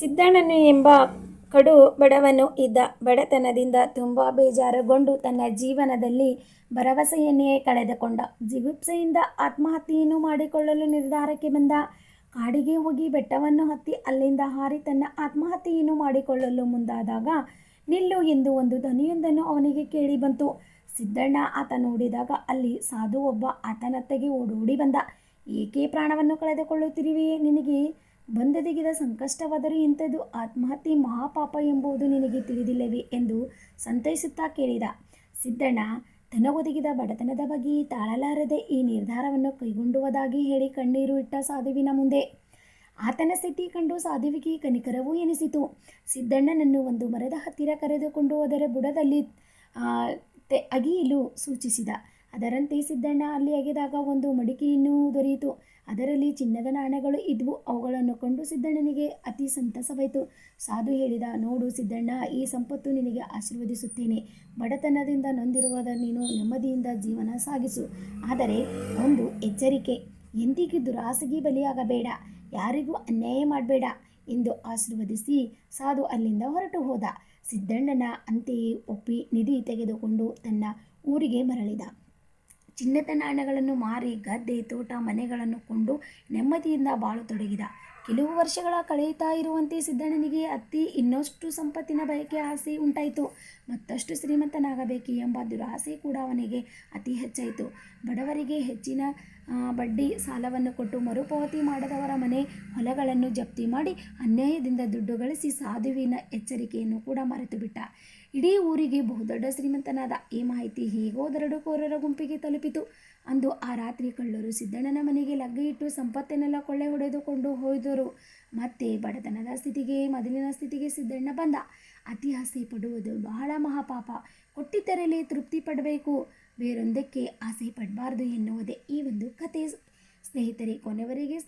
ಸಿದ್ದಣ್ಣನು ಎಂಬ ಕಡು ಬಡವನು ಇದ್ದ ಬಡತನದಿಂದ ತುಂಬ ಬೇಜಾರುಗೊಂಡು ತನ್ನ ಜೀವನದಲ್ಲಿ ಭರವಸೆಯನ್ನೇ ಕಳೆದುಕೊಂಡ. ಜಿಗುಪ್ಸೆಯಿಂದ ಆತ್ಮಹತ್ಯೆಯನ್ನು ಮಾಡಿಕೊಳ್ಳಲು ನಿರ್ಧಾರಕ್ಕೆ ಬಂದ. ಕಾಡಿಗೆ ಹೋಗಿ ಬೆಟ್ಟವನ್ನು ಹತ್ತಿ ಅಲ್ಲಿಂದ ಹಾರಿ ತನ್ನ ಆತ್ಮಹತ್ಯೆಯನ್ನು ಮಾಡಿಕೊಳ್ಳಲು ಮುಂದಾದಾಗ ನಿಲ್ಲು ಎಂದು ಒಂದು ಧ್ವನಿಯೊಂದನ್ನು ಅವನಿಗೆ ಕೇಳಿ ಬಂತು. ಸಿದ್ದಣ್ಣ ಆತ ನೋಡಿದಾಗ ಅಲ್ಲಿ ಸಾಧು ಒಬ್ಬ ಆತನತ್ತೆಗೆ ಓಡೋಡಿ ಬಂದ. ಏಕೆ ಪ್ರಾಣವನ್ನು ಕಳೆದುಕೊಳ್ಳುತ್ತಿರುವೆ? ನಿನಗೆ ಬಂದದಿಗಿದ ಸಂಕಷ್ಟವಾದರೂ ಇಂಥದ್ದು ಆತ್ಮಹತ್ಯೆ ಮಹಾಪಾಪ ಎಂಬುದು ನಿನಗೆ ತಿಳಿದಿಲ್ಲವೇ ಎಂದು ಸಂತೈಸುತ್ತಾ ಕೇಳಿದ. ಸಿದ್ದಣ್ಣ, ತನಗೊದಗಿದ ಬಡತನದ ಬಗ್ಗೆ ತಾಳಲಾರದೆ ಈ ನಿರ್ಧಾರವನ್ನು ಕೈಗೊಂಡುವುದಾಗಿ ಹೇಳಿ ಕಣ್ಣೀರು ಇಟ್ಟ ಸಾಧುವಿನ ಮುಂದೆ. ಆತನ ಸ್ಥಿತಿ ಕಂಡು ಸಾಧುವಿಗೆ ಕನಿಕರವೂ ಎನಿಸಿತು. ಸಿದ್ದಣ್ಣನನ್ನು ಒಂದು ಮರದ ಹತ್ತಿರ ಕರೆದುಕೊಂಡು ಅದರ ಬುಡದಲ್ಲಿ ತೆ, ಅಗಿಯಲು ಸೂಚಿಸಿದ. ಅದರಂತೆ ಸಿದ್ದಣ್ಣ ಅಲ್ಲಿ ಅಗೆದಾಗ ಒಂದು ಮಡಿಕೆಯನ್ನು ದೊರೆಯಿತು. ಅದರಲ್ಲಿ ಚಿನ್ನದ ನಾಣ್ಯಗಳು ಇದ್ವು. ಅವುಗಳನ್ನು ಕಂಡು ಸಿದ್ದಣ್ಣನಿಗೆ ಅತಿ ಸಂತಸವಾಯಿತು. ಸಾಧು ಹೇಳಿದ, ನೋಡು ಸಿದ್ದಣ್ಣ, ಈ ಸಂಪತ್ತು ನಿನಗೆ ಆಶೀರ್ವದಿಸುತ್ತೇನೆ. ಬಡತನದಿಂದ ನೊಂದಿರುವಾಗ ನೀನು ನೆಮ್ಮದಿಯಿಂದ ಜೀವನ ಸಾಗಿಸು. ಆದರೆ ಒಂದು ಎಚ್ಚರಿಕೆ. ಎಂದಿಗೂ ದುರಾಸೆಗೆ ಬಲಿಯಾಗಬೇಡ. ಯಾರಿಗೂ ಅನ್ಯಾಯ ಮಾಡಬೇಡ ಎಂದು ಆಶೀರ್ವದಿಸಿ ಸಾಧು ಅಲ್ಲಿಂದ ಹೊರಟು ಹೋದ. ಸಿದ್ದಣ್ಣನ ಅಂತೆಯೇ ಒಪ್ಪಿ ನಿಧಿ ತೆಗೆದುಕೊಂಡು ತನ್ನ ಊರಿಗೆ ಮರಳಿದ. ಚಿನ್ನದ ನಾಣ್ಯಗಳನ್ನು ಮಾರಿ ಗದ್ದೆ, ತೋಟ, ಮನೆಗಳನ್ನು ಕೊಂಡು ನೆಮ್ಮದಿಯಿಂದ ಬಾಳತೊಡಗಿದ ಕೆಲವು ವರ್ಷಗಳ ಕಳೆಯುತ್ತಾ ಇರುವಂತೆ ಸಿದ್ದಣ್ಣನಿಗೆ ಅತ್ತಿ ಇನ್ನಷ್ಟು ಸಂಪತ್ತಿನ ಬಯಕೆ ಆಸೆ ಉಂಟಾಯಿತು. ಮತ್ತಷ್ಟು ಶ್ರೀಮಂತನಾಗಬೇಕು ಎಂಬ ದುರಾಸೆ ಕೂಡ ಅವನಿಗೆ ಅತಿ ಹೆಚ್ಚಾಯಿತು. ಬಡವರಿಗೆ ಹೆಚ್ಚಿನ ಬಡ್ಡಿ ಸಾಲವನ್ನು ಕೊಟ್ಟು ಮರುಪಾವತಿ ಮಾಡದವರ ಮನೆ ಹೊಲಗಳನ್ನು ಜಪ್ತಿ ಮಾಡಿ ಅನ್ಯಾಯದಿಂದ ದುಡ್ಡು ಗಳಿಸಿ ಸಾಧುವಿನ ಎಚ್ಚರಿಕೆಯನ್ನು ಕೂಡ ಮರೆತು ಬಿಟ್ಟ ಇಡೀ ಊರಿಗೆ ಬಹುದೊಡ್ಡ ಶ್ರೀಮಂತನಾದ ಈ ಮಾಹಿತಿ ಹೇಗೋ ದರಡುಕೋರರ ಗುಂಪಿಗೆ ತಲುಪಿತು. ಅಂದು ಆ ರಾತ್ರಿ ಕಳ್ಳರು ಸಿದ್ದಣ್ಣನ ಮನೆಗೆ ಲಗ್ಗೆ ಇಟ್ಟು ಸಂಪತ್ತನ್ನೆಲ್ಲ ಕೊಳ್ಳೆ ಹೊಡೆದುಕೊಂಡು ಹೋದರು ಮತ್ತೆ ಬಡತನದ ಸ್ಥಿತಿಗೆ ಮೊದಲಿನ ಸ್ಥಿತಿಗೆ ಸಿದ್ದಣ್ಣ ಬಂದ. ಅತಿ ಆಸೆ ಪಡುವುದು ಬಹಳ ಮಹಾಪಾಪ. ಕೊಟ್ಟಿದ್ದರಲ್ಲಿ ತೃಪ್ತಿ ಪಡಬೇಕು. ಬೇರೊಂದಕ್ಕೆ ಆಸೆ ಪಡಬಾರ್ದು ಎನ್ನುವುದೇ ಈ ಒಂದು ಕತೆ ಸ್ನೇಹಿತರೆ, ಕೊನೆವರೆಗೆ